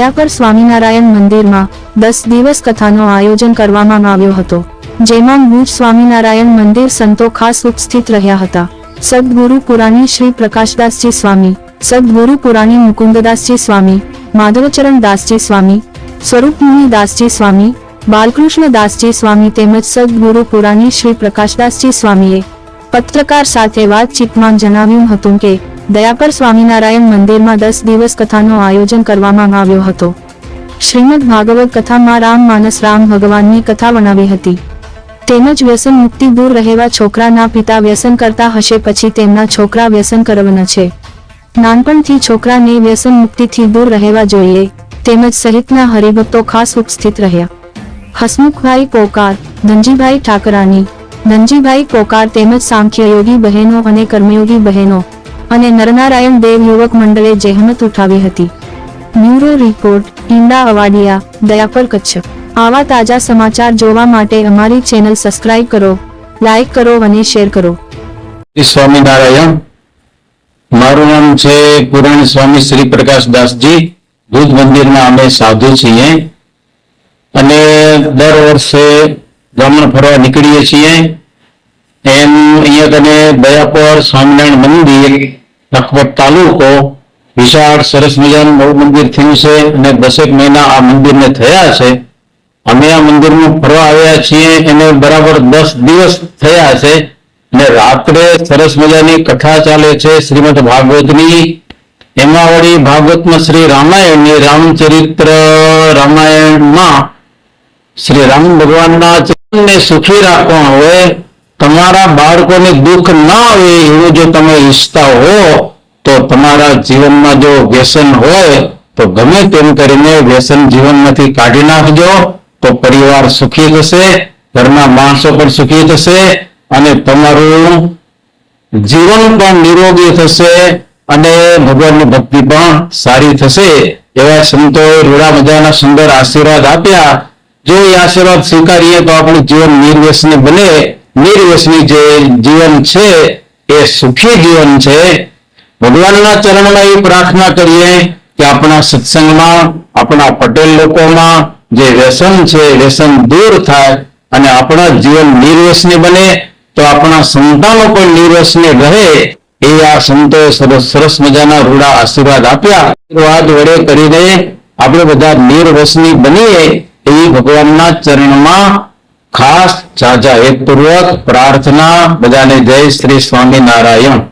દયાપર સ્વામિનારાયણ મંદિરમાં દસ દિવસ કથાનો આયોજન કરવામાં આવ્યો હતો, જેમાં ભુજ સ્વામિનારાયણ મંદિર સંતો ખાસ ઉપસ્થિત રહ્યા હતા. સદગુરુ પુરાણી શ્રી પ્રકાશદાસજી સ્વામી, સદગુરુ પુરાણી મુકુંદદાસજી સ્વામી માધવચરણ દાસજી સ્વામી સ્વરૂપમુનિ દાસજી સ્વામી બાલકૃષ્ણ દાસજી સ્વામી તેમજ સદગુરુ પુરાણી શ્રી પ્રકાશદાસજી સ્વામીએ પત્રકાર સાથે વાતચીતમાં જણાવ્યું હતું કે દયાપર સ્વામિનારાયણ મંદિરમાં દસ દિવસ કથાનું આયોજન કરવામાં આવ્યો હતો. શ્રીમદ ભાગવત કથામાં રામ માનસ રામ ભગવાનની કથા બનાવી હતી. તેમજ વ્યસન મુક્તિ દૂર રહેવા છોકરાના પિતા વ્યસન કરતા હશે પછી તેમના છોકરા વ્યસન કરવાના છે. નાનપણથી છોકરાને વ્યસન મુક્તિથી દૂર રહેવા જોઈએ, તેમજ સહિતના હરિભક્તો ખાસ ઉપસ્થિત રહ્યા. હસમુખભાઈ પોકાર, ધનજીભાઈ ઠાકરાની, ધનજીભાઈ પોકાર તેમજ સાંખ્ય યોગી બહેનો અને કર્મયોગી બહેનો અને નરનારાયણ દેવ યુવક મંડળે જહેમત ઉઠાવી હતી. બ્યુરો રિપોર્ટ, ઈંડા અવાડિયા, દયાપર કચ્છ. આવા તાજા સમાચાર જોવા માટે અમારી ચેનલ સબસ્ક્રાઇબ કરો લાઈક કરો અને શેર કરો. સ્વામિનારાયણ, મારું નામ છે પુરાણ સ્વામી શ્રી પ્રકાશ દાસજી. ભુજ મંદિરના અમે સાધુ છીએ. અને દર વર્ષે બ્રાહ્મણ ફરવા નીકળીએ છીએ. એમ અહીંયા કને દયાપર સ્વામિનારાયણ મંદિર લખપત તાલુકો વિશાળ સરસ મજાનું નવું મંદિર થયું છે અને દસેક મહિના આ મંદિરને થયા છે. અમે આ મંદિરમાં ફરવા આવ્યા છીએ, એને બરાબર દસ દિવસ થયા છે અને રાત્રે સરસ મજાની કથા ચાલે છે શ્રીમદ ભાગવતની. એમાં વળી ભાગવતમાં શ્રી રામાયણની રામચરિત્ર રામાયણમાં શ્રી રામ ભગવાનના ચરણને સુખી રાખવા હોય તમારા બાળકોને દુઃખ ના આવે એવું જો તમે ઈચ્છતા હો, તો તમારા જીવનમાં જો વ્યસન હોય, તો ગમે તેમ કરીને વ્યસન જીવનમાંથી કાઢી નાખજો, તો પરિવાર સુખી થશે, ઘરના માણસો પણ સુખી થશે અને તમારું જીવન પણ નિરોગી થશે અને ભગવાનની ભક્તિ પણ સારી થશે. એવા સંતોએ રૂડા મજાના સુંદર આશીર્વાદ આપ્યા. જો એ આશીર્વાદ સ્વીકારીએ તો આપણું જીવન નિર્વ્યસની બને. નિર્વ્યસની જે જીવન છે, એ સુખી જીવન છે, ભગવાનના ચરણમાં એ પ્રાર્થના કરીએ કે આપણા સત્સંગમાં, આપણા પટેલ લોકોમાં જે વ્યસન છે વ્યસન દૂર થાય અને આપણા જીવન નિર્વ્યસની બને, તો આપણા સંતાનો પણ નિર્વ્યસની રહે, એ આ સંતોએ સરસ સરસ મજાના રૂડા આશીર્વાદ આપ્યા. આશીર્વાદ વડે કરીને આપણે બધા નિર્વ્યસની બનીએ, એવી ભગવાનના ચરણમાં ખાસ જાજા હેતપૂર્વક પ્રાર્થના બધાને જય શ્રી સ્વામિનારાયણ.